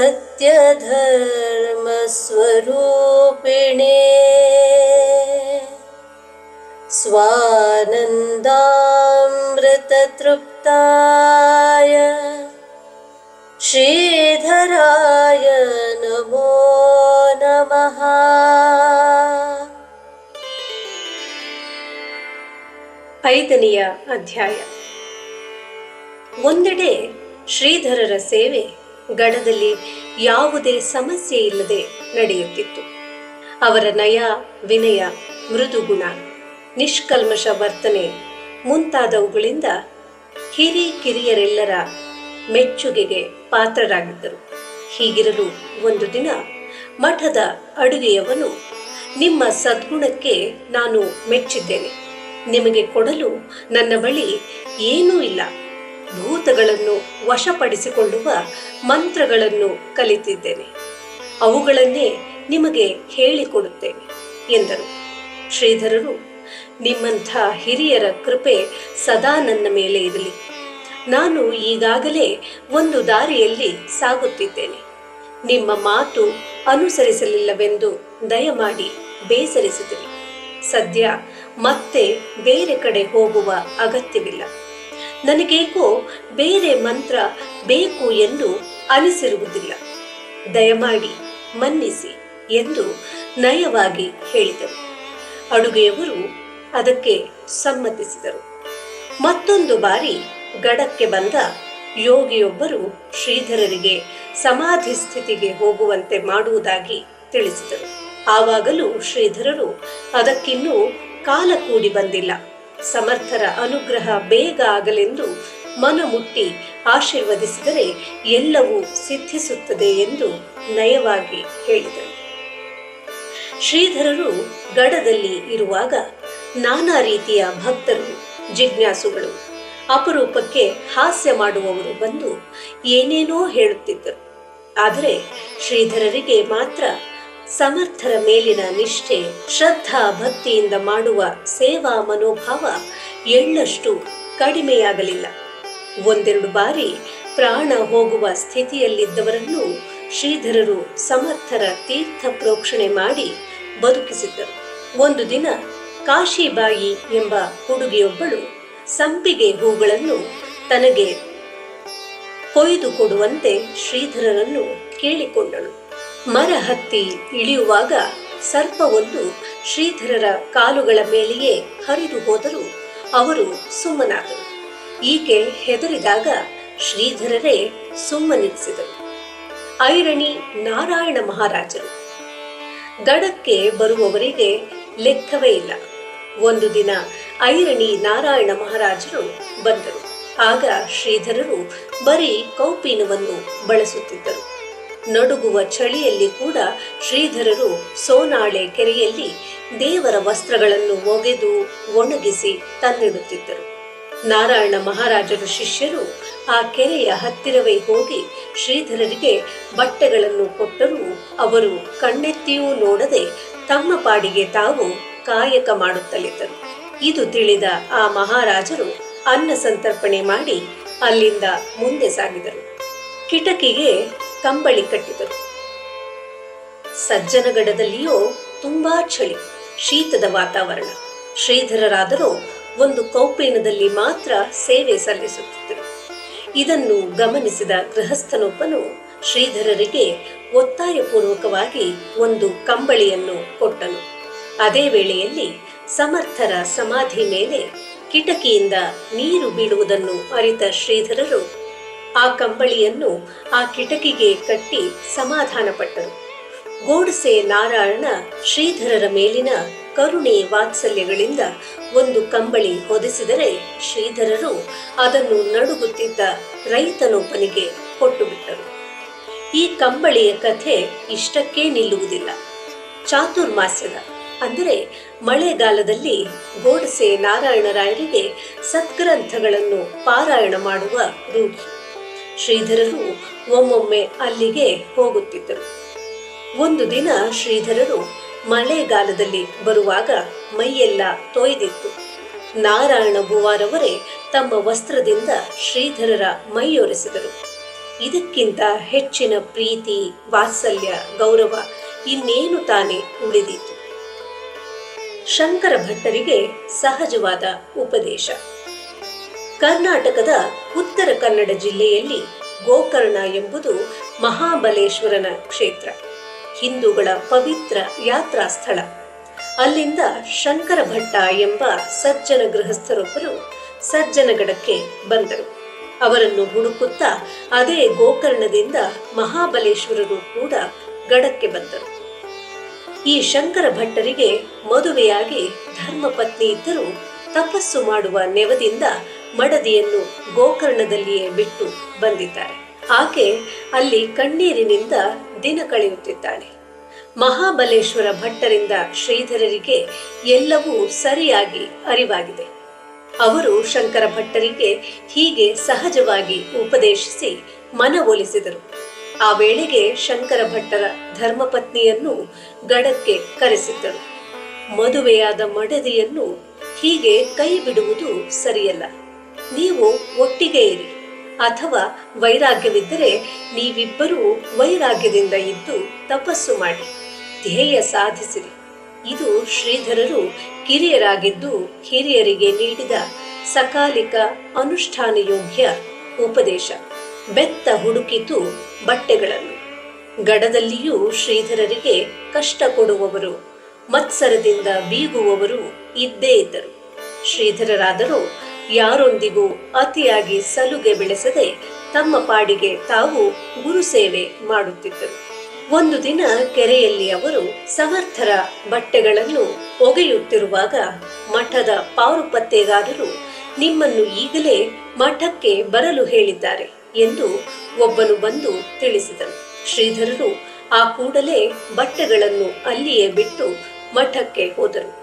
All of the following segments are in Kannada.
सत्यधर्मस्वरूपिणे स्वानन्दामृततृप्ताय श्रीधराय नमो नमः ಐದನೆಯ ಅಧ್ಯಾಯ ಒಂದೆಡೆ ಶ್ರೀಧರರ ಸೇವೆ ಗಡದಲ್ಲಿ ಯಾವುದೇ ಸಮಸ್ಯೆ ಇಲ್ಲದೆ ನಡೆಯುತ್ತಿತ್ತು. ಅವರ ನಯ, ವಿನಯ ಮೃದುಗುಣ ನಿಷ್ಕಲ್ಮಶ ವರ್ತನೆ ಮುಂತಾದವುಗಳಿಂದ ಹಿರಿ ಕಿರಿಯರೆಲ್ಲರ ಮೆಚ್ಚುಗೆಗೆ ಪಾತ್ರರಾಗಿದ್ದರು. ಹೀಗಿರಲು ಒಂದು ದಿನ ಮಠದ ಅಡುಗೆಯವನು, ನಿಮ್ಮ ಸದ್ಗುಣಕ್ಕೆ ನಾನು ಮೆಚ್ಚಿದ್ದೇನೆ. ನಿಮಗೆ ಕೊಡಲು ನನ್ನ ಬಳಿ ಏನೂ ಇಲ್ಲ. ಭೂತಗಳನ್ನು ವಶಪಡಿಸಿಕೊಳ್ಳುವ ಮಂತ್ರಗಳನ್ನು ಕಲಿತಿದ್ದೇನೆ. ಅವುಗಳನ್ನೇ ನಿಮಗೆ ಹೇಳಿಕೊಡುತ್ತೇನೆ, ಎಂದರು. ಶ್ರೀಧರರು, ನಿಮ್ಮಂಥ ಹಿರಿಯರ ಕೃಪೆ ಸದಾ ನನ್ನ ಮೇಲೆ ಇರಲಿ. ನಾನು ಈಗಾಗಲೇ ಒಂದು ದಾರಿಯಲ್ಲಿ ಸಾಗುತ್ತಿದ್ದೇನೆ. ನಿಮ್ಮ ಮಾತು ಅನುಸರಿಸಲಿಲ್ಲವೆಂದು ದಯಮಾಡಿ ಬೇಸರಿಸಿದಿರಿ. ಸದ್ಯ ಮತ್ತೆ ಬೇರೆ ಕಡೆ ಹೋಗುವ ಅಗತ್ಯವಿಲ್ಲ. ನನಗೇಕೋ ಬೇರೆ ಮಂತ್ರ ಬೇಕು ಎಂದು ಅನಿಸಿರುವುದಿಲ್ಲ. ದಯಮಾಡಿ ಮನ್ನಿಸಿ ಎಂದು ನಯವಾಗಿ ಹೇಳಿದರು. ಅಡುಗೆಯವರು ಅದಕ್ಕೆ ಸಮ್ಮತಿಸಿದರು. ಮತ್ತೊಂದು ಬಾರಿ ಗಡಕ್ಕೆ ಬಂದ ಯೋಗಿಯೊಬ್ಬರು ಶ್ರೀಧರರಿಗೆ ಸಮಾಧಿ ಸ್ಥಿತಿಗೆ ಹೋಗುವಂತೆ ಮಾಡುವುದಾಗಿ ತಿಳಿಸಿದರು. ಆವಾಗಲೂ ಶ್ರೀಧರರು ಅದಕ್ಕಿನ್ನೂ ಕಾಲ ಕೂಡಿ ಬಂದಿಲ್ಲ. ಸಮರ್ಥರ ಅನುಗ್ರಹ ಬೇಗ ಆಗಲೆಂದು ಮನಮುಟ್ಟಿ ಆಶೀರ್ವದಿಸಿದರೆ ಎಲ್ಲವೂ ಸಿದ್ಧಿಸುತ್ತದೆ ಎಂದು ನಯವಾಗಿ ಹೇಳಿದರು. ಶ್ರೀಧರರು ಗಡದಲ್ಲಿ ಇರುವಾಗ ನಾನಾ ರೀತಿಯ ಭಕ್ತರು, ಜಿಜ್ಞಾಸುಗಳು, ಅಪರೂಪಕ್ಕೆ ಹಾಸ್ಯ ಮಾಡುವವರು ಬಂದು ಏನೇನೋ ಹೇಳುತ್ತಿದ್ದರು. ಆದರೆ ಶ್ರೀಧರರಿಗೆ ಮಾತ್ರ ಸಮರ್ಥರ ಮೇಲಿನ ನಿಷ್ಠೆ, ಶ್ರದ್ಧಾ ಭಕ್ತಿಯಿಂದ ಮಾಡುವ ಸೇವಾ ಮನೋಭಾವ ಎಳ್ಳಷ್ಟು ಕಡಿಮೆಯಾಗಲಿಲ್ಲ. ಒಂದೆರಡು ಬಾರಿ ಪ್ರಾಣ ಹೋಗುವ ಸ್ಥಿತಿಯಲ್ಲಿದ್ದವರನ್ನು ಶ್ರೀಧರರು ಸಮರ್ಥರ ತೀರ್ಥ ಪ್ರೋಕ್ಷಣೆ ಮಾಡಿ ಬದುಕಿಸಿದ್ದರು. ಒಂದು ದಿನ ಕಾಶಿಬಾಯಿ ಎಂಬ ಹುಡುಗಿಯೊಬ್ಬಳು ಸಂಪಿಗೆ ಹೂಗಳನ್ನು ತನಗೆ ಕೊಯ್ದು ಕೊಡುವಂತೆ ಶ್ರೀಧರರನ್ನು ಕೇಳಿಕೊಂಡಳು. ಮರ ಹತ್ತಿ ಇಳಿಯುವಾಗ ಸರ್ಪವೊಂದು ಶ್ರೀಧರರ ಕಾಲುಗಳ ಮೇಲೆಯೇ ಹರಿದು ಹೋದರೂ ಅವರು ಸುಮ್ಮನಾದರು. ಈಕೆ ಹೆದರಿದಾಗ ಶ್ರೀಧರರೇ ಸುಮ್ಮನಿರಿಸಿದರು. ಐರಣಿ ನಾರಾಯಣ ಮಹಾರಾಜರು. ಗಡಕ್ಕೆ ಬರುವವರಿಗೆ ಲೆಕ್ಕವೇ ಇಲ್ಲ. ಒಂದು ದಿನ ಐರಣಿ ನಾರಾಯಣ ಮಹಾರಾಜರು ಬಂದರು. ಆಗ ಶ್ರೀಧರರು ಬರೀ ಕೌಪೀನವನ್ನು ಬಳಸುತ್ತಿದ್ದರು. ನಡುಗುವ ಚಳಿಯಲ್ಲಿ ಕೂಡ ಶ್ರೀಧರರು ಸೋನಾಳೆ ಕೆರೆಯಲ್ಲಿ ದೇವರ ವಸ್ತ್ರಗಳನ್ನು ಒಗೆದು ಒಣಗಿಸಿ ತಂದಿಡುತ್ತಿದ್ದರು ನಾರಾಯಣ ಮಹಾರಾಜರ ಶಿಷ್ಯರು ಆ ಕೆರೆಯ ಹತ್ತಿರವೇ ಹೋಗಿ ಶ್ರೀಧರರಿಗೆ ಬಟ್ಟೆಗಳನ್ನು ಕೊಟ್ಟರೂ ಅವರು ಕಣ್ಣೆತ್ತಿಯೂ ನೋಡದೆ ತಮ್ಮ ಪಾಡಿಗೆ ತಾವು ಕಾಯಕ ಮಾಡುತ್ತಲಿದ್ದರು. ಇದು ತಿಳಿದ ಆ ಮಹಾರಾಜರು ಅನ್ನ ಸಂತರ್ಪಣೆ ಮಾಡಿ ಅಲ್ಲಿಂದ ಮುಂದೆ ಸಾಗಿದರು. ಕಿಟಕಿಗೆ ಕಂಬಳಿ ಕಟ್ಟಿದರು. ಸಜ್ಜನಗಡದಲ್ಲಿಯೋ ತುಂಬಾ ಚಳಿ, ಶೀತದ ವಾತಾವರಣ. ಶ್ರೀಧರರಾದರೂ ಒಂದು ಕೌಪೀನದಲ್ಲಿ ಮಾತ್ರ ಸೇವೆ ಸಲ್ಲಿಸುತ್ತಿದ್ದರು. ಇದನ್ನು ಗಮನಿಸಿದ ಗೃಹಸ್ಥನೊಬ್ಬನು ಶ್ರೀಧರರಿಗೆ ಒತ್ತಾಯಪೂರ್ವಕವಾಗಿ ಒಂದು ಕಂಬಳಿಯನ್ನು ಕೊಟ್ಟನು. ಅದೇ ವೇಳೆಯಲ್ಲಿ ಸಮರ್ಥರ ಸಮಾಧಿ ಮೇಲೆ ಕಿಟಕಿಯಿಂದ ನೀರು ಬೀಳುವುದನ್ನು ಅರಿತ ಶ್ರೀಧರರು ಆ ಕಂಬಳಿಯನ್ನು ಆ ಕಿಟಕಿಗೆ ಕಟ್ಟಿ ಸಮಾಧಾನಪಟ್ಟರು. ಗೋಡ್ಸೆ ನಾರಾಯಣ ಶ್ರೀಧರರ ಮೇಲಿನ ಕರುಣೆ ವಾತ್ಸಲ್ಯಗಳಿಂದ ಒಂದು ಕಂಬಳಿ ಹೊದಿಸಿದರೆ ಶ್ರೀಧರರು ಅದನ್ನು ನಡುಗುತ್ತಿದ್ದ ರೈತನೊಬ್ಬನಿಗೆ ಕೊಟ್ಟು ಬಿಟ್ಟರು ಈ ಕಂಬಳಿಯ ಕಥೆ ಇಷ್ಟಕ್ಕೇ ನಿಲ್ಲುವುದಿಲ್ಲ. ಚಾತುರ್ಮಾಸ್ಯದ, ಅಂದರೆ ಮಳೆಗಾಲದಲ್ಲಿ ಗೋಡಸೆ ನಾರಾಯಣರಾಯರಿಗೆ ಸದ್ಗ್ರಂಥಗಳನ್ನು ಪಾರಾಯಣ ಮಾಡುವ ರೂಢಿ. ಶ್ರೀಧರರು ಒಮ್ಮೊಮ್ಮೆ ಅಲ್ಲಿಗೆ ಹೋಗುತ್ತಿದ್ದರು. ಒಂದು ದಿನ ಶ್ರೀಧರರು ಮಳೆಗಾಲದಲ್ಲಿ ಬರುವಾಗ ಮೈಯೆಲ್ಲ ತೊಯ್ದಿತ್ತು. ನಾರಾಯಣ ಬುವಾರವರೇ ತಮ್ಮ ವಸ್ತ್ರದಿಂದ ಶ್ರೀಧರರ ಮೈಯೊರೆಸಿದರು. ಇದಕ್ಕಿಂತ ಹೆಚ್ಚಿನ ಪ್ರೀತಿ, ವಾತ್ಸಲ್ಯ, ಗೌರವ ಇನ್ನೇನು ತಾನೇ ಉಳಿದಿತ್ತು ಶಂಕರ ಭಟ್ಟರಿಗೆ ಸಹಜವಾದ ಉಪದೇಶ. ಕರ್ನಾಟಕದ ಉತ್ತರ ಕನ್ನಡ ಜಿಲ್ಲೆಯಲ್ಲಿ ಗೋಕರ್ಣ ಎಂಬುದು ಮಹಾಬಲೇಶ್ವರನ ಕ್ಷೇತ್ರ. ಹಿಂದೂಗಳ ಪವಿತ್ರ ಯಾತ್ರಾ ಸ್ಥಳ. ಅಲ್ಲಿಂದ ಶಂಕರ ಭಟ್ಟ ಎಂಬ ಸಜ್ಜನ ಗೃಹಸ್ಥರೊಬ್ಬರು ಸಜ್ಜನಗಡಕ್ಕೆ ಬಂದರು. ಅವರನ್ನು ಹುಡುಕುತ್ತಾ ಅದೇ ಗೋಕರ್ಣದಿಂದ ಮಹಾಬಲೇಶ್ವರರು ಕೂಡ ಗಡಕ್ಕೆ ಬಂದರು. ಈ ಶಂಕರ ಭಟ್ಟರಿಗೆ ಮದುವೆಯಾಗಿ ಧರ್ಮಪತ್ನಿ ಇದ್ದರೂ ತಪಸ್ಸು ಮಾಡುವ ನೆವದಿಂದ ಮಡದಿಯನ್ನು ಗೋಕರ್ಣದಲ್ಲಿಯೇ ಬಿಟ್ಟು ಬಂದಿದ್ದಾರೆ. ಆಕೆ ಅಲ್ಲಿ ಕಣ್ಣೀರಿನಿಂದ ದಿನ ಕಳೆಯುತ್ತಿದ್ದಾಳೆ. ಮಹಾಬಲೇಶ್ವರ ಭಟ್ಟರಿಂದ ಶ್ರೀಧರರಿಗೆ ಎಲ್ಲವೂ ಸರಿಯಾಗಿ ಅರಿವಾಗಿದೆ. ಅವರು ಶಂಕರ ಭಟ್ಟರಿಗೆ ಹೀಗೆ ಸಹಜವಾಗಿ ಉಪದೇಶಿಸಿ ಮನವೊಲಿಸಿದರು. ಆ ವೇಳೆಗೆ ಶಂಕರ ಭಟ್ಟರ ಧರ್ಮಪತ್ನಿಯನ್ನು ಗಡಕ್ಕೆ ಕರೆಸಿದ್ದರು. ಮದುವೆಯಾದ ಮಡದಿಯನ್ನು ಹೀಗೆ ಕೈ ಬಿಡುವುದು ಸರಿಯಲ್ಲ. ನೀವು ಒಟ್ಟಿಗೆ ಇರಿ. ಅಥವಾ ವೈರಾಗ್ಯವಿದ್ದರೆ ನೀವಿಬ್ಬರೂ ವೈರಾಗ್ಯದಿಂದ ಇದ್ದು ತಪಸ್ಸು ಮಾಡಿ. ಧ್ಯೇಯ ಸಾಧಿಸಿರಿ. ಇದು ಶ್ರೀಧರರು ಕಿರಿಯರಾಗಿದ್ದು ಹಿರಿಯರಿಗೆ ನೀಡಿದ ಸಕಾಲಿಕ ಅನುಷ್ಠಾನ ಯೋಗ್ಯ ಉಪದೇಶ. ಬೆತ್ತ ಹುಡುಕಿತು ಬಟ್ಟೆಗಳನ್ನು. ಗಡದಲ್ಲಿಯೂ ಶ್ರೀಧರರಿಗೆ ಕಷ್ಟ ಕೊಡುವವರು, ಮತ್ಸರದಿಂದ ಬೀಗುವವರು ಇದ್ದೇ ಇದ್ದರು. ಶ್ರೀಧರರಾದರೂ ಯಾರೊಂದಿಗೂ ಅತಿಯಾಗಿ ಸಲುಗೆ ಬೆಳೆಸದೆ ತಮ್ಮ ಪಾಡಿಗೆ ತಾವು ಗುರುಸೇವೆ ಮಾಡುತ್ತಿದ್ದರು. ಒಂದು ದಿನ ಕೆರೆಯಲ್ಲಿ ಅವರು ಸಮರ್ಥರ ಬಟ್ಟೆಗಳನ್ನು ಒಗೆಯುತ್ತಿರುವಾಗ ಮಠದ ಪಾರುಪತ್ತೆಗಾರರು ನಿಮ್ಮನ್ನು ಈಗಲೇ ಮಠಕ್ಕೆ ಬರಲು ಹೇಳಿದ್ದಾರೆ ಎಂದು ಒಬ್ಬನು ಬಂದು ತಿಳಿಸಿದನು. ಶ್ರೀಧರರು ಆ ಕೂಡಲೇ ಬಟ್ಟೆಗಳನ್ನು ಅಲ್ಲಿಯೇ ಬಿಟ್ಟು ಮಠಕ್ಕೆ ಹೋದರು.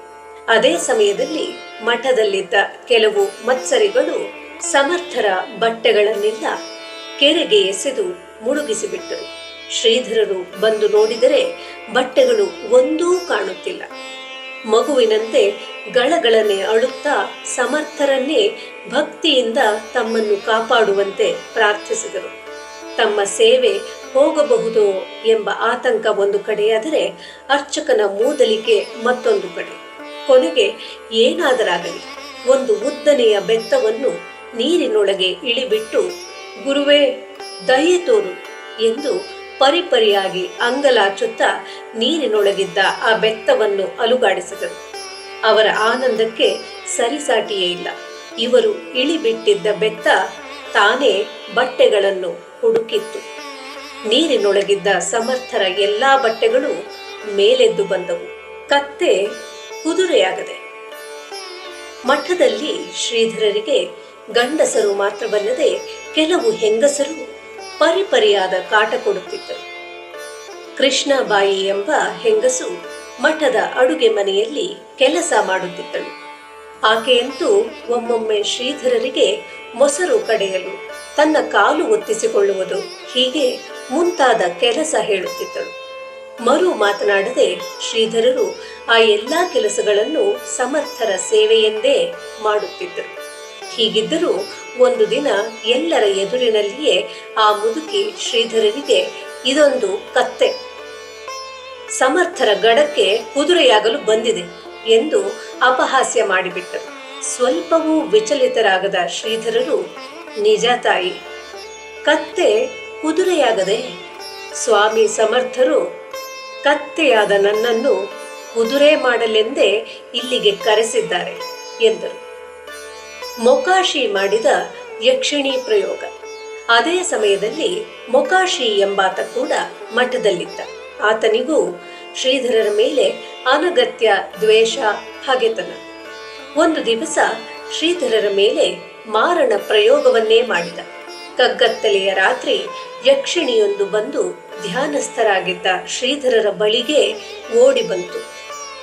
ಅದೇ ಸಮಯದಲ್ಲಿ ಮಠದಲ್ಲಿದ್ದ ಕೆಲವು ಮತ್ಸರಿಗಳು ಸಮರ್ಥರ ಬಟ್ಟೆಗಳನ್ನೆಲ್ಲ ಕೆರೆಗೆ ಎಸೆದು ಮುಳುಗಿಸಿಬಿಟ್ಟರು. ಶ್ರೀಧರರು ಬಂದು ನೋಡಿದರೆ ಬಟ್ಟೆಗಳು ಒಂದೂ ಕಾಣುತ್ತಿಲ್ಲ. ಮಗುವಿನಂತೆ ಗಳಗಳನೆ ಅಳುತ್ತಾ ಸಮರ್ಥರನ್ನೇ ಭಕ್ತಿಯಿಂದ ತಮ್ಮನ್ನು ಕಾಪಾಡುವಂತೆ ಪ್ರಾರ್ಥಿಸಿದರು. ತಮ್ಮ ಸೇವೆ ಹೋಗಬಹುದೋ ಎಂಬ ಆತಂಕ ಒಂದು ಕಡೆಯಾದರೆ ಅರ್ಚಕನ ಮೂದಲಿಕೆ ಮತ್ತೊಂದು ಕಡೆ. ಕೊನೆಗೆ ಏನಾದರಾಗಲಿ, ಒಂದು ಉದ್ದನೆಯ ಬೆತ್ತವನ್ನು ನೀರಿನೊಳಗೆ ಇಳಿಬಿಟ್ಟು, ಗುರುವೇ, ದಯೆ ತೋರು ಎಂದು ಪರಿಪರಿಯಾಗಿ ಅಂಗಲಾಚುತ್ತ ನೀರಿನೊಳಗಿದ್ದ ಆ ಬೆತ್ತವನ್ನು ಅಲುಗಾಡಿಸಿದರು ಅವರ ಆನಂದಕ್ಕೆ ಸರಿಸಾಟಿಯೇ ಇಲ್ಲ. ಇವರು ಇಳಿಬಿಟ್ಟಿದ್ದ ಬೆತ್ತ ತಾನೇ ಬಟ್ಟೆಗಳನ್ನು ಹುಡುಕಿತ್ತು. ನೀರಿನೊಳಗಿದ್ದ ಸಮರ್ಥರ ಎಲ್ಲಾ ಬಟ್ಟೆಗಳು ಮೇಲೆದ್ದು ಬಂದವು. ಕತ್ತೆ ಕುದುರೆಯಾಗದೆ. ಮಠದಲ್ಲಿ ಶ್ರೀಧರರಿಗೆ ಗಂಡಸರು ಮಾತ್ರವಲ್ಲದೆ ಕೆಲವು ಹೆಂಗಸರು ಪರಿಪರಿಯಾದ ಕಾಟ ಕೊಡುತ್ತಿದ್ದರು. ಕೃಷ್ಣಬಾಯಿ ಎಂಬ ಹೆಂಗಸು ಮಠದ ಅಡುಗೆ ಮನೆಯಲ್ಲಿ ಕೆಲಸ ಮಾಡುತ್ತಿದ್ದಳು. ಆಕೆಯಂತೂ ಒಮ್ಮೊಮ್ಮೆ ಶ್ರೀಧರರಿಗೆ ಮೊಸರು ಕಡೆಯಲು ತನ್ನ ಕಾಲು ಒತ್ತಿಸಿಕೊಳ್ಳುವುದು ಹೀಗೆ ಮುಂತಾದ ಕೆಲಸ ಹೇಳುತ್ತಿದ್ದಳು. ಮರು ಮಾತನಾಡದೆ ಶ್ರೀಧರರು ಆ ಎಲ್ಲಾ ಕೆಲಸಗಳನ್ನು ಸಮರ್ಥರ ಸೇವೆಯೆಂದೇ ಮಾಡುತ್ತಿದ್ದರು. ಹೀಗಿದ್ದರೂ ಒಂದು ದಿನ ಎಲ್ಲರ ಎದುರಿನಲ್ಲಿಯೇ ಆ ಮುದುಕಿ ಶ್ರೀಧರರಿಗೆ ಇದೊಂದು ಕತ್ತೆ. ಸಮರ್ಥರ ಗಡಕ್ಕೆ ಕುದುರೆಯಾಗಲು ಬಂದಿದೆ ಎಂದು ಅಪಹಾಸ್ಯ ಮಾಡಿಬಿಟ್ಟರು. ಸ್ವಲ್ಪವೂ ವಿಚಲಿತರಾಗದ ಶ್ರೀಧರರು, ನಿಜ ತಾಯಿ, ಕತ್ತೆ ಕುದುರೆಯಾಗದೆ ಸ್ವಾಮಿ ಸಮರ್ಥರು ಕತ್ತೆಯಾದ ನನ್ನನ್ನು ಕುದುರೆ ಮಾಡಲೆಂದೇ ಇಲ್ಲಿಗೆ ಕರೆಸಿದ್ದಾರೆ, ಎಂದರು. ಮೊಕಾಶಿ ಮಾಡಿದ ಯಕ್ಷಿಣಿ ಪ್ರಯೋಗ. ಅದೇ ಸಮಯದಲ್ಲಿ ಮೊಕಾಶಿ ಎಂಬಾತ ಕೂಡ ಮಠದಲ್ಲಿದ್ದ. ಆತನಿಗೂ ಶ್ರೀಧರರ ಮೇಲೆ ಅನಗತ್ಯ ದ್ವೇಷ, ಹಾಗೆತನ. ಒಂದು ದಿವಸ ಶ್ರೀಧರರ ಮೇಲೆ ಮಾರಣ ಪ್ರಯೋಗವನ್ನೇ ಮಾಡಿದ. ಕಗ್ಗತ್ತಲೆಯ ರಾತ್ರಿ ಯಕ್ಷಿಣಿಯೊಂದು ಬಂದು ಧ್ಯಾನಸ್ಥರಾಗಿದ್ದ ಶ್ರೀಧರರ ಬಳಿಗೆ ಓಡಿ ಬಂತು.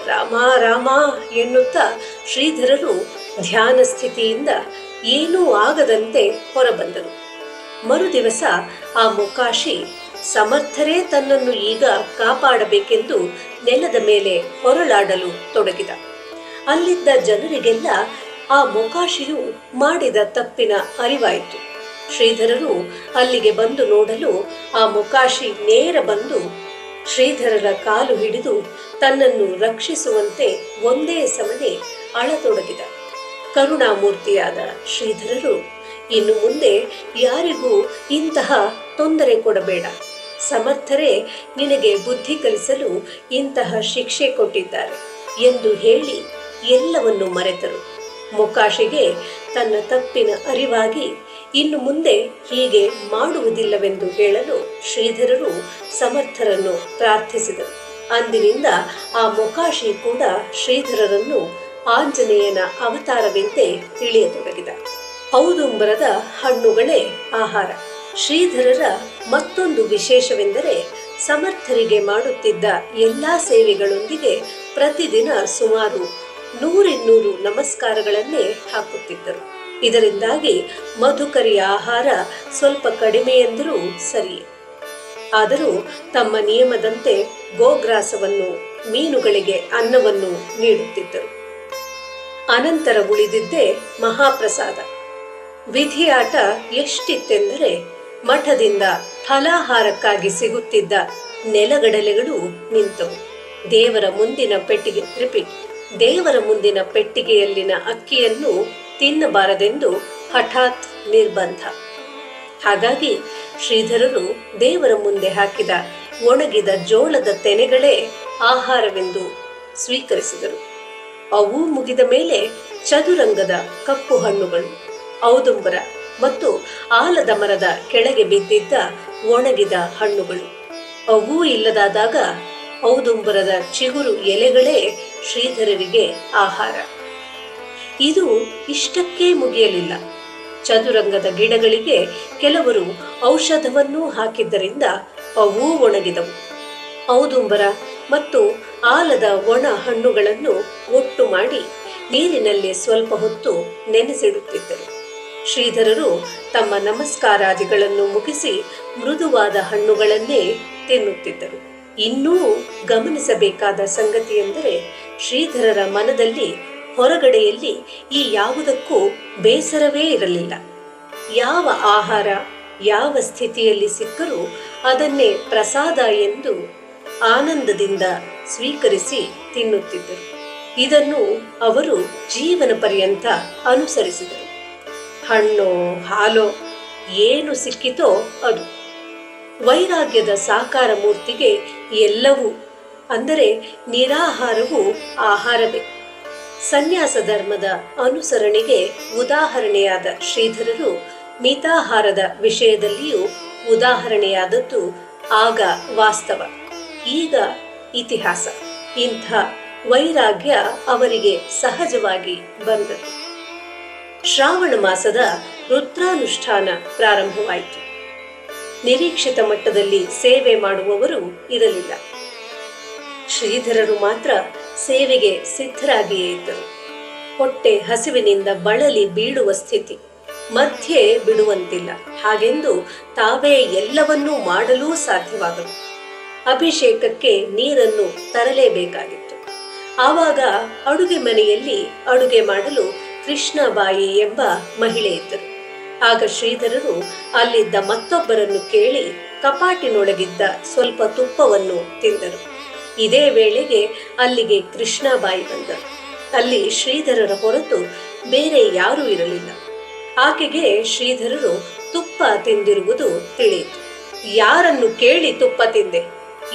ರಾಮ ರಾಮ ಎನ್ನುತ್ತಾ ಶ್ರೀಧರರು ಧ್ಯಾನ ಸ್ಥಿತಿಯಿಂದ ಏನೂ ಆಗದಂತೆ ಹೊರಬಂದರು. ಮರುದಿವಸ ಆ ಮುಕಾಶಿ, ಸಮರ್ಥರೇ ತನ್ನನ್ನು ಈಗ ಕಾಪಾಡಬೇಕೆಂದು ನೆಲದ ಮೇಲೆ ಹೊರಳಾಡಲು ತೊಡಗಿದ. ಅಲ್ಲಿದ್ದ ಜನರಿಗೆಲ್ಲ ಆ ಮುಕಾಶಿಯು ಮಾಡಿದ ತಪ್ಪಿನ ಅರಿವಾಯಿತು. ಶ್ರೀಧರರು ಅಲ್ಲಿಗೆ ಬಂದು ನೋಡಲು ಆ ಮುಕಾಶಿ ನೇರ ಬಂದು ಶ್ರೀಧರರ ಕಾಲು ಹಿಡಿದು ತನ್ನನ್ನು ರಕ್ಷಿಸುವಂತೆ ಒಂದೇ ಸಮನೆ ಅಳತೊಡಗಿದ. ಕರುಣಾಮೂರ್ತಿಯಾದ ಶ್ರೀಧರರು, ಇನ್ನು ಮುಂದೆ ಯಾರಿಗೂ ಇಂತಹ ತೊಂದರೆ ಕೊಡಬೇಡ. ಸಮರ್ಥರೇ ನಿನಗೆ ಬುದ್ಧಿ ಕಲಿಸಲು ಇಂತಹ ಶಿಕ್ಷೆ ಕೊಟ್ಟಿದ್ದಾರೆ ಎಂದು ಹೇಳಿ ಎಲ್ಲವನ್ನು ಮರೆತರು. ಮುಕಾಶಿಗೆ ತನ್ನ ತಪ್ಪಿನ ಅರಿವಾಗಿ ಇನ್ನು ಮುಂದೆ ಹೀಗೆ ಮಾಡುವುದಿಲ್ಲವೆಂದು ಹೇಳಲು ಶ್ರೀಧರರು ಸಮರ್ಥರನ್ನು ಪ್ರಾರ್ಥಿಸಿದರು. ಅಂದಿನಿಂದ ಆ ಮೊಕಾಶಿ ಕೂಡ ಶ್ರೀಧರರನ್ನು ಆಂಜನೇಯನ ಅವತಾರವೆಂದೇ ತಿಳಿಯತೊಡಗಿದ. ಔದುಂಬರದ ಹಣ್ಣುಗಳೇ ಆಹಾರ. ಶ್ರೀಧರರ ಮತ್ತೊಂದು ವಿಶೇಷವೆಂದರೆ ಸಮರ್ಥರಿಗೆ ಮಾಡುತ್ತಿದ್ದ ಎಲ್ಲಾ ಸೇವೆಗಳೊಂದಿಗೆ ಪ್ರತಿದಿನ ಸುಮಾರು ನೂರಿನ್ನೂರು ನಮಸ್ಕಾರಗಳನ್ನೇ ಹಾಕುತ್ತಿದ್ದರು. ಇದರಿಂದಾಗಿ ಮಧುಕರಿ ಆಹಾರ ಸ್ವಲ್ಪ ಕಡಿಮೆ ಎಂದರೂ ಸರಿ. ಆದರೂ ತಮ್ಮ ನಿಯಮದಂತೆ ಗೋಗ್ರಾಸವನ್ನು, ಮೀನುಗಳಿಗೆ ಅನ್ನವನ್ನು ನೀಡುತ್ತಿದ್ದರು. ಅನಂತರ ಉಳಿದಿದ್ದೇ ಮಹಾಪ್ರಸಾದ. ವಿಧಿಯಾಟ ಎಷ್ಟಿತ್ತೆಂದರೆ ಮಠದಿಂದ ಫಲಾಹಾರಕ್ಕಾಗಿ ಸಿಗುತ್ತಿದ್ದ ನೆಲಗಡಲೆಗಳು ನಿಂತವು. ದೇವರ ಮುಂದಿನ ಪೆಟ್ಟಿಗೆ ರಿಪೀಟ್ ದೇವರ ಮುಂದಿನ ಪೆಟ್ಟಿಗೆಯಲ್ಲಿನ ಅಕ್ಕಿಯನ್ನು ತಿನ್ನಬಾರದೆಂದು ಹಠಾತ್ ನಿರ್ಬಂಧ. ಹಾಗಾಗಿ ಶ್ರೀಧರರು ದೇವರ ಮುಂದೆ ಹಾಕಿದ ಒಣಗಿದ ಜೋಳದ ತೆನೆಗಳೇ ಆಹಾರವೆಂದು ಸ್ವೀಕರಿಸಿದರು. ಅವು ಮುಗಿದ ಮೇಲೆ ಚದುರಂಗದ ಕಪ್ಪು ಹಣ್ಣುಗಳು, ಔದುಂಬರ ಮತ್ತು ಆಲದ ಮರದ ಕೆಳಗೆ ಬಿದ್ದಿದ್ದ ಒಣಗಿದ ಹಣ್ಣುಗಳು. ಅವೂ ಇಲ್ಲದಾದಾಗ ಔದುಂಬರದ ಚಿಗುರು ಎಲೆಗಳೇ ಶ್ರೀಧರರಿಗೆ ಆಹಾರ. ಇದು ಇಷ್ಟಕ್ಕೇ ಮುಗಿಯಲಿಲ್ಲ. ಚದುರಂಗದ ಗಿಡಗಳಿಗೆ ಕೆಲವರು ಔಷಧವನ್ನೂ ಹಾಕಿದ್ದರಿಂದ ಅವೂ ಒಣಗಿದವು. ಔದುಂಬರ ಮತ್ತು ಆಲದ ಒಣ ಹಣ್ಣುಗಳನ್ನು ಒಟ್ಟು ಮಾಡಿ ನೀರಿನಲ್ಲಿ ಸ್ವಲ್ಪ ಹೊತ್ತು ನೆನೆಸಿಡುತ್ತಿದ್ದರು. ಶ್ರೀಧರರು ತಮ್ಮ ನಮಸ್ಕಾರಾದಿಗಳನ್ನು ಮುಗಿಸಿ ಮೃದುವಾದ ಹಣ್ಣುಗಳನ್ನೇ ತಿನ್ನುತ್ತಿದ್ದರು. ಇನ್ನೂ ಗಮನಿಸಬೇಕಾದ ಸಂಗತಿಯೆಂದರೆ ಶ್ರೀಧರರ ಮನದಲ್ಲಿ ಹೊರಗಡೆಯಲ್ಲಿ ಈ ಯಾವುದಕ್ಕೂ ಬೇಸರವೇ ಇರಲಿಲ್ಲ. ಯಾವ ಆಹಾರ, ಯಾವ ಸ್ಥಿತಿಯಲ್ಲಿ ಸಿಕ್ಕರೂ ಅದನ್ನೇ ಪ್ರಸಾದ ಎಂದು ಆನಂದದಿಂದ ಸ್ವೀಕರಿಸಿ ತಿನ್ನುತ್ತಿದ್ದರು. ಇದನ್ನು ಅವರು ಜೀವನ ಪರ್ಯಂತ ಅನುಸರಿಸಿದರು. ಹಣ್ಣೋ, ಹಾಲೋ, ಏನು ಸಿಕ್ಕಿತೋ ಅದು. ವೈರಾಗ್ಯದ ಸಾಕಾರ ಮೂರ್ತಿಗೆ ಎಲ್ಲವೂ, ಅಂದರೆ ನಿರಾಹಾರವು ಆಹಾರವೇ. ಸನ್ಯಾಸ ಧರ್ಮದ ಅನುಸರಣೆಗೆ ಉದಾಹರಣೆಯಾದ ಶ್ರೀಧರರು ಮಿತಾಹಾರದ ವಿಷಯದಲ್ಲಿಯೂ ಉದಾಹರಣೆಯಾದದ್ದು ಆಗ ವಾಸ್ತವ. ಈಗ ಇತಿಹಾಸ. ಇಂಥ ವೈರಾಗ್ಯ ಅವರಿಗೆ ಸಹಜವಾಗಿ ಬಂದದ್ದು. ಶ್ರಾವಣ ಮಾಸದ ರುದ್ರಾನುಷ್ಠಾನ ಪ್ರಾರಂಭವಾಯಿತು. ನಿರೀಕ್ಷಿತ ಮಟ್ಟದಲ್ಲಿ ಸೇವೆ ಮಾಡುವವರು ಇರಲಿಲ್ಲ. ಶ್ರೀಧರರು ಮಾತ್ರ ಸೇವೆಗೆ ಸಿದ್ಧರಾಗಿಯೇ ಇದ್ದರು. ಹೊಟ್ಟೆ ಹಸಿವಿನಿಂದ ಬಳಲಿ ಬೀಳುವ ಸ್ಥಿತಿ ಮಧ್ಯೆ ಬಿಡುವಂತಿಲ್ಲ. ಹಾಗೆಂದು ತಾವೇ ಎಲ್ಲವನ್ನೂ ಮಾಡಲೂ ಸಾಧ್ಯವಾಗದು. ಅಭಿಷೇಕಕ್ಕೆ ನೀರನ್ನು ತರಲೇಬೇಕಾಗಿತ್ತು. ಆವಾಗ ಅಡುಗೆ ಮನೆಯಲ್ಲಿ ಅಡುಗೆ ಮಾಡಲು ಕೃಷ್ಣಬಾಯಿ ಎಂಬ ಮಹಿಳೆ ಇದ್ದರು. ಆಗ ಶ್ರೀಧರರು ಅಲ್ಲಿದ್ದ ಮತ್ತೊಬ್ಬರನ್ನು ಕೇಳಿ ಕಪಾಟಿನೊಳಗಿದ್ದ ಸ್ವಲ್ಪ ತುಪ್ಪವನ್ನು ತಿಂದರು. ಇದೇ ವೇಳೆಗೆ ಅಲ್ಲಿಗೆ ಕೃಷ್ಣಬಾಯಿ ಬಂದರು ಅಲ್ಲಿ ಶ್ರೀಧರರ ಹೊರತು ಬೇರೆ ಯಾರೂ ಇರಲಿಲ್ಲ. ಆಕೆಗೆ ಶ್ರೀಧರರು ತುಪ್ಪ ತಿಂದಿರುವುದು ತಿಳಿಯಿತು. ಯಾರನ್ನು ಕೇಳಿ ತುಪ್ಪ ತಿಂದೆ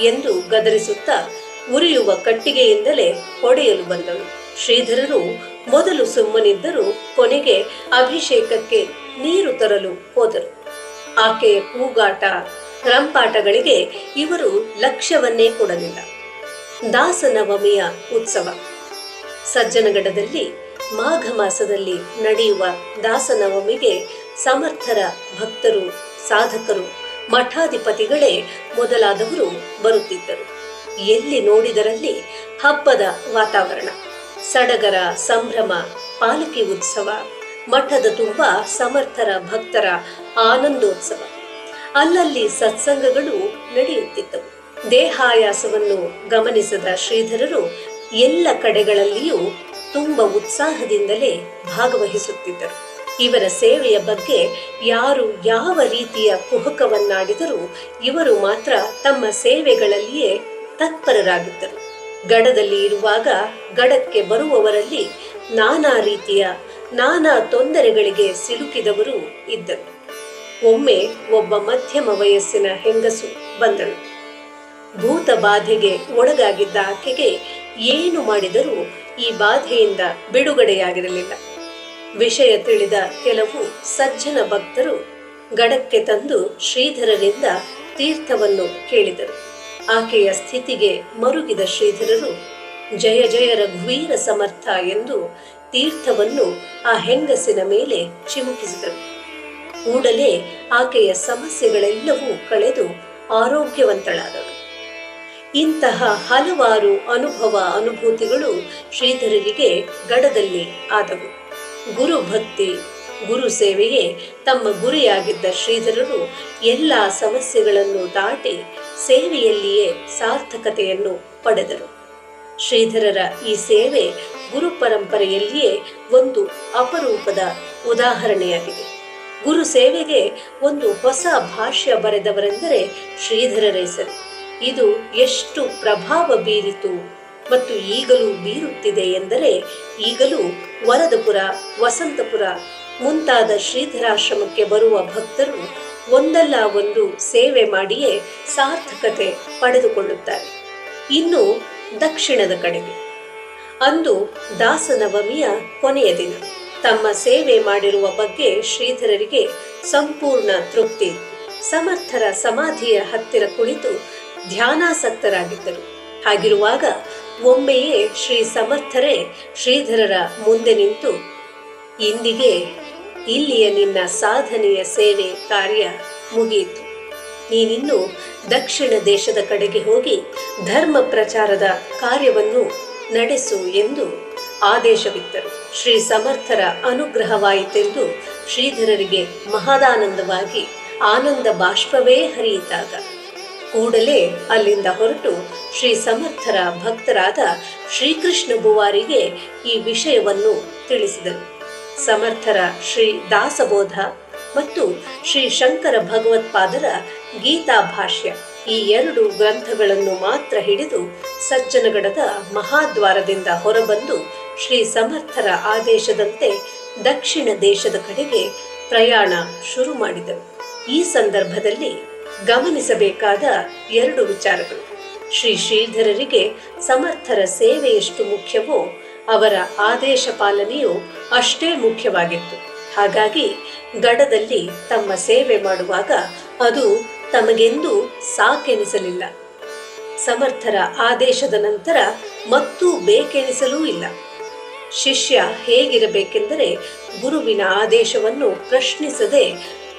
ಎಂದು ಗದರಿಸುತ್ತಾ ಉರಿಯುವ ಕಟ್ಟಿಗೆಯಿಂದಲೇ ಹೊಡೆಯಲು ಬಂದಳು. ಶ್ರೀಧರರು ಮೊದಲು ಸುಮ್ಮನಿದ್ದರೂ ಕೊನೆಗೆ ಅಭಿಷೇಕಕ್ಕೆ ನೀರು ತರಲು ಹೋದರು. ಆಕೆಯ ಕೂಗಾಟ, ರಂಪಾಟಗಳಿಗೆ ಇವರು ಲಕ್ಷ್ಯವನ್ನೇ ಕೊಡಲಿಲ್ಲ. ದಾಸನವಮಿಯ ಉತ್ಸವ. ಸಜ್ಜನಗಡದಲ್ಲಿ ಮಾಘ ಮಾಸದಲ್ಲಿ ನಡೆಯುವ ದಾಸನವಮಿಗೆ ಸಮರ್ಥರ ಭಕ್ತರು, ಸಾಧಕರು, ಮಠಾಧಿಪತಿಗಳೇ ಮೊದಲಾದವರು ಬರುತ್ತಿದ್ದರು. ಎಲ್ಲಿ ನೋಡಿದರಲ್ಲಿ ಹಬ್ಬದ ವಾತಾವರಣ. ಸಡಗರ ಸಂಭ್ರಮ, ಪಾಲಕಿ ಉತ್ಸವ, ಮಠದ ತುಂಬ ಸಮರ್ಥರ ಭಕ್ತರ ಆನಂದೋತ್ಸವ. ಅಲ್ಲಲ್ಲಿ ಸತ್ಸಂಗಗಳು ನಡೆಯುತ್ತಿದ್ದವು. ದೇಹಾಯಾಸವನ್ನು ಗಮನಿಸಿದ ಶ್ರೀಧರರು ಎಲ್ಲ ಕಡೆಗಳಲ್ಲಿಯೂ ತುಂಬ ಉತ್ಸಾಹದಿಂದಲೇ ಭಾಗವಹಿಸುತ್ತಿದ್ದರು. ಇವರ ಸೇವೆಯ ಬಗ್ಗೆ ಯಾರು ಯಾವ ರೀತಿಯ ಕುಹಕವನ್ನಾಡಿದರೂ ಇವರು ಮಾತ್ರ ತಮ್ಮ ಸೇವೆಗಳಲ್ಲಿಯೇ ತತ್ಪರರಾಗಿದ್ದರು. ಗಡದಲ್ಲಿ ಇರುವಾಗ ಗಡಕ್ಕೆ ಬರುವವರಲ್ಲಿ ನಾನಾ ರೀತಿಯ ನಾನಾ ತೊಂದರೆಗಳಿಗೆ ಸಿಲುಕಿದವರು ಇದ್ದರು. ಒಮ್ಮೆ ಒಬ್ಬ ಮಧ್ಯಮ ವಯಸ್ಸಿನ ಹೆಂಗಸು ಬಂದಳು. ಭೂತ ಬಾಧೆಗೆ ಒಳಗಾಗಿದ್ದ ಆಕೆಗೆ ಏನು ಮಾಡಿದರೂ ಈ ಬಾಧೆಯಿಂದ ಬಿಡುಗಡೆಯಾಗಿರಲಿಲ್ಲ. ವಿಷಯ ತಿಳಿದ ಕೆಲವು ಸಜ್ಜನ ಭಕ್ತರು ಗಡಕ್ಕೆ ತಂದು ಶ್ರೀಧರರಿಂದ ತೀರ್ಥವನ್ನು ಕೇಳಿದರು. ಆಕೆಯ ಸ್ಥಿತಿಗೆ ಮರುಗಿದ ಶ್ರೀಧರರು, ಜಯ ಜಯ ರಘುವೀರ ಸಮರ್ಥ ಎಂದು ತೀರ್ಥವನ್ನು ಆ ಹೆಂಗಸಿನ ಮೇಲೆ ಚಿಮುಕಿಸಿದರು. ಕೂಡಲೇ ಆಕೆಯ ಸಮಸ್ಯೆಗಳೆಲ್ಲವೂ ಕಳೆದು ಆರೋಗ್ಯವಂತಳಾದಳು. ಇಂತಹ ಹಲವಾರು ಅನುಭವ ಅನುಭೂತಿಗಳು ಶ್ರೀಧರರಿಗೆ ಗಡದಲ್ಲಿ ಆದವು. ಗುರು ಭಕ್ತಿ, ಗುರು ಸೇವೆಯೇ ತಮ್ಮ ಗುರಿಯಾಗಿದ್ದ ಶ್ರೀಧರರು ಎಲ್ಲ ಸಮಸ್ಯೆಗಳನ್ನು ದಾಟಿ ಸೇವೆಯಲ್ಲಿಯೇ ಸಾರ್ಥಕತೆಯನ್ನು ಪಡೆದರು. ಶ್ರೀಧರರ ಈ ಸೇವೆ ಗುರು ಪರಂಪರೆಯಲ್ಲಿಯೇ ಒಂದು ಅಪರೂಪದ ಉದಾಹರಣೆಯಾಗಿದೆ. ಗುರು ಸೇವೆಗೆ ಒಂದು ಹೊಸ ಭಾಷ್ಯ ಬರೆದವರೆಂದರೆ ಶ್ರೀಧರರ ಹೆಸರು ಇದು ಎಷ್ಟು ಪ್ರಭಾವ ಬೀರಿತು ಮತ್ತು ಈಗಲೂ ಬೀರುತ್ತಿದೆ ಎಂದರೆ ಈಗಲೂ ವರದಪುರ, ವಸಂತಪುರ ಮುಂತಾದ ಶ್ರೀಧರಾಶ್ರಮಕ್ಕೆ ಬರುವ ಭಕ್ತರು ಒಂದಲ್ಲ ಒಂದು ಸೇವೆ ಮಾಡಿಯೇ ಸಾರ್ಥಕತೆ ಪಡೆದುಕೊಳ್ಳುತ್ತಾರೆ. ಇನ್ನು ದಕ್ಷಿಣದ ಕಡೆಗೆ. ಅಂದು ದಾಸನವಮಿಯ ಕೊನೆಯ ದಿನ. ತಮ್ಮ ಸೇವೆ ಮಾಡಿರುವ ಬಗ್ಗೆ ಶ್ರೀಧರರಿಗೆ ಸಂಪೂರ್ಣ ತೃಪ್ತಿ. ಸಮರ್ಥರ ಸಮಾಧಿಯ ಹತ್ತಿರ ಕುಳಿತು ಧ್ಯಾನಾಸಕ್ತರಾಗಿದ್ದರು. ಹಾಗಿರುವಾಗ ಒಮ್ಮೆಯೇ ಶ್ರೀ ಸಮರ್ಥರೇ ಶ್ರೀಧರರ ಮುಂದೆ ನಿಂತು, ಇಂದಿಗೆ ಇಲ್ಲಿಯ ನಿನ್ನ ಸಾಧನೆಯ ಸೇವೆ ಕಾರ್ಯ ಮುಗಿಯಿತು. ನೀನಿನ್ನು ದಕ್ಷಿಣ ದೇಶದ ಕಡೆಗೆ ಹೋಗಿ ಧರ್ಮ ಪ್ರಚಾರದ ಕಾರ್ಯವನ್ನು ನಡೆಸು ಎಂದು ಆದೇಶವಿತ್ತರು. ಶ್ರೀ ಸಮರ್ಥರ ಅನುಗ್ರಹವಾಯಿತೆಂದು ಶ್ರೀಧರರಿಗೆ ಮಹದಾನಂದವಾಗಿ ಆನಂದ ಬಾಷ್ಪವೇ ಹರಿಯಿತಾಗ. ಕೂಡಲೇ ಅಲ್ಲಿಂದ ಹೊರಟು ಶ್ರೀ ಸಮರ್ಥರ ಭಕ್ತರಾದ ಶ್ರೀಕೃಷ್ಣ ಬುವಾರಿಗೆ ಈ ವಿಷಯವನ್ನು ತಿಳಿಸಿದರು. ಸಮರ್ಥರ ಶ್ರೀ ದಾಸಬೋಧ ಮತ್ತು ಶ್ರೀ ಶಂಕರ ಭಗವತ್ಪಾದರ ಗೀತಾ ಭಾಷ್ಯ ಈ ಎರಡು ಗ್ರಂಥಗಳನ್ನು ಮಾತ್ರ ಹಿಡಿದು ಸಜ್ಜನಗಡದ ಮಹಾದ್ವಾರದಿಂದ ಹೊರಬಂದು ಶ್ರೀ ಸಮರ್ಥರ ಆದೇಶದಂತೆ ದಕ್ಷಿಣ ದೇಶದ ಕಡೆಗೆ ಪ್ರಯಾಣ ಶುರು ಮಾಡಿದರು. ಈ ಸಂದರ್ಭದಲ್ಲಿ ಗಮನಿಸಬೇಕಾದ ಎರಡು ವಿಚಾರಗಳು. ಶ್ರೀ ಶ್ರೀಧರರಿಗೆ ಸಮರ್ಥರ ಸೇವೆ ಎಷ್ಟು ಮುಖ್ಯವೋ, ಅವರ ಆದೇಶ ಪಾಲನೆಯು ಅಷ್ಟೇ ಮುಖ್ಯವಾಗಿತ್ತು. ಹಾಗಾಗಿ ಗಡದಲ್ಲಿ ತಮ್ಮ ಸೇವೆ ಮಾಡುವಾಗ ಅದು ತಮಗೆಂದೂ ಸಾಕೆನಿಸಲಿಲ್ಲ. ಸಮರ್ಥರ ಆದೇಶದ ನಂತರ ಮತ್ತೂ ಬೇಕೆನಿಸಲೂ ಇಲ್ಲ. ಶಿಷ್ಯ ಹೇಗಿರಬೇಕೆಂದರೆ ಗುರುವಿನ ಆದೇಶವನ್ನು ಪ್ರಶ್ನಿಸದೆ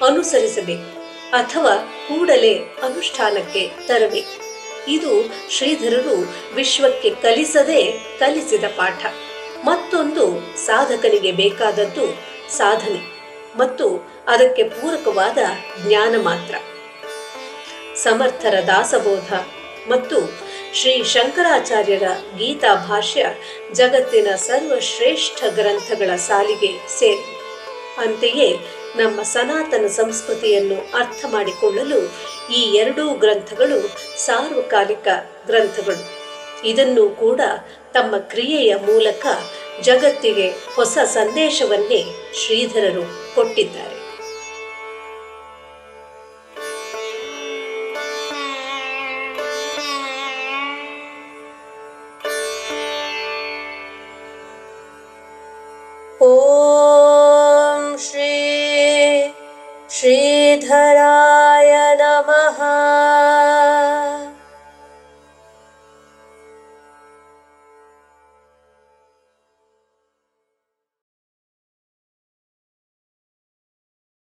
ಅನುಸರಿಸಬೇಕು. ಅಥವಾ ಕೂಡಲೇ ಅನುಷ್ಠಾನಕ್ಕೆ ತರಬೇಕು. ಇದು ಶ್ರೀಧರರು ವಿಶ್ವಕ್ಕೆ ಕಲಿಸದೆ ಕಲಿಸಿದ ಪಾಠ. ಮತ್ತೊಂದು ಸಾಧಕನಿಗೆ ಬೇಕಾದದ್ದು ಸಾಧನೆ ಮತ್ತು ಅದಕ್ಕೆ ಪೂರಕವಾದ ಜ್ಞಾನ ಮಾತ್ರ. ಸಮರ್ಥರ ದಾಸಬೋಧ ಮತ್ತು ಶ್ರೀ ಶಂಕರಾಚಾರ್ಯರ ಗೀತಾ ಭಾಷ್ಯ ಜಗತ್ತಿನ ಸರ್ವಶ್ರೇಷ್ಠ ಗ್ರಂಥಗಳ ಸಾಲಿಗೆ ಸೇರಿ. ಅಂತೆಯೇ ನಮ್ಮ ಸನಾತನ ಸಂಸ್ಕೃತಿಯನ್ನು ಅರ್ಥ ಮಾಡಿಕೊಳ್ಳಲು ಈ ಎರಡೂ ಗ್ರಂಥಗಳು ಸಾರ್ವಕಾಲಿಕ ಗ್ರಂಥಗಳು. ಇದನ್ನು ಕೂಡ ತಮ್ಮ ಕ್ರಿಯೆಯ ಮೂಲಕ ಜಗತ್ತಿಗೆ ಹೊಸ ಸಂದೇಶವನ್ನೇ ಶ್ರೀಧರರು ಕೊಟ್ಟಿದ್ದಾರೆ.